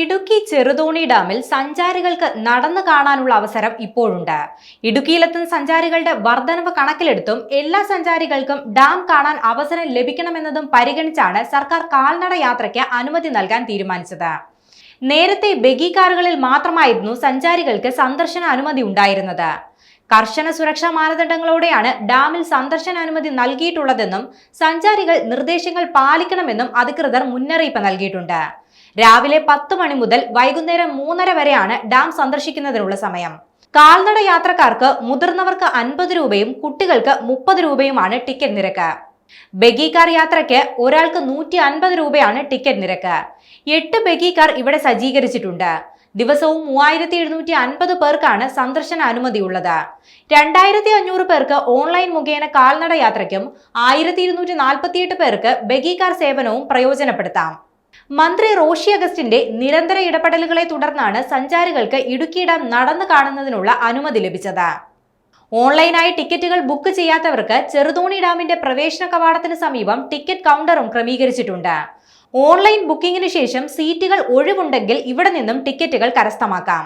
ഇടുക്കി ചെറുതോണി ഡാമിൽ സഞ്ചാരികൾക്ക് നടന്നു കാണാനുള്ള അവസരം ഇപ്പോഴുണ്ട്. ഇടുക്കിയിലെത്തുന്ന സഞ്ചാരികളുടെ വർധനവ് കണക്കിലെടുത്തും എല്ലാ സഞ്ചാരികൾക്കും ഡാം കാണാൻ അവസരം ലഭിക്കണമെന്നതും പരിഗണിച്ചാണ് സർക്കാർ കാൽനട യാത്രയ്ക്ക് അനുമതി നൽകാൻ തീരുമാനിച്ചത്. നേരത്തെ ബഗി കാറുകളിൽ മാത്രമായിരുന്നു സഞ്ചാരികൾക്ക് സന്ദർശന അനുമതി ഉണ്ടായിരുന്നത്. കർശന സുരക്ഷാ മാനദണ്ഡങ്ങളോടെയാണ് ഡാമിൽ സന്ദർശന അനുമതി നൽകിയിട്ടുള്ളതെന്നും സഞ്ചാരികൾ നിർദ്ദേശങ്ങൾ പാലിക്കണമെന്നും അധികൃതർ മുന്നറിയിപ്പ് നൽകിയിട്ടുണ്ട്. രാവിലെ പത്ത് മണി മുതൽ വൈകുന്നേരം മൂന്നര വരെയാണ് ഡാം സന്ദർശിക്കുന്നതിനുള്ള സമയം. കാൽനട യാത്രക്കാർക്ക് മുതിർന്നവർക്ക് അൻപത് രൂപയും കുട്ടികൾക്ക് മുപ്പത് രൂപയുമാണ് ടിക്കറ്റ് നിരക്ക്. ബഗീകാർ കാർ യാത്രയ്ക്ക് ഒരാൾക്ക് നൂറ്റി അൻപത് രൂപയാണ് ടിക്കറ്റ് നിരക്ക്. എട്ട് ബഗീകാർ കാർ ഇവിടെ സജ്ജീകരിച്ചിട്ടുണ്ട്. ദിവസവും മൂവായിരത്തി എഴുന്നൂറ്റി അൻപത് പേർക്കാണ് സന്ദർശന അനുമതിയുള്ളത് രണ്ടായിരത്തി അഞ്ഞൂറ് പേർക്ക് ഓൺലൈൻ മുഖേന കാൽനട യാത്രയ്ക്കും ആയിരത്തി ഇരുന്നൂറ്റി നാൽപ്പത്തിയെട്ട് പേർക്ക് ബഗീകാർ കാർ സേവനവും പ്രയോജനപ്പെടുത്താം. മന്ത്രി റോഷി അഗസ്റ്റിന്റെ നിരന്തര ഇടപെടലുകളെ തുടർന്നാണ് സഞ്ചാരികൾക്ക് ഇടുക്കി ഡാം നടന്നു കാണുന്നതിനുള്ള അനുമതി ലഭിച്ചത്. ഓൺലൈനായി ടിക്കറ്റുകൾ ബുക്ക് ചെയ്യാത്തവർക്ക് ചെറുതോണി ഡാമിന്റെ പ്രവേശന കവാടത്തിന് സമീപം ടിക്കറ്റ് കൗണ്ടറും ക്രമീകരിച്ചിട്ടുണ്ട്. ഓൺലൈൻ ബുക്കിംഗിന് ശേഷം സീറ്റുകൾ ഒഴിവുണ്ടെങ്കിൽ ഇവിടെ നിന്നും ടിക്കറ്റുകൾ കരസ്ഥമാക്കാം.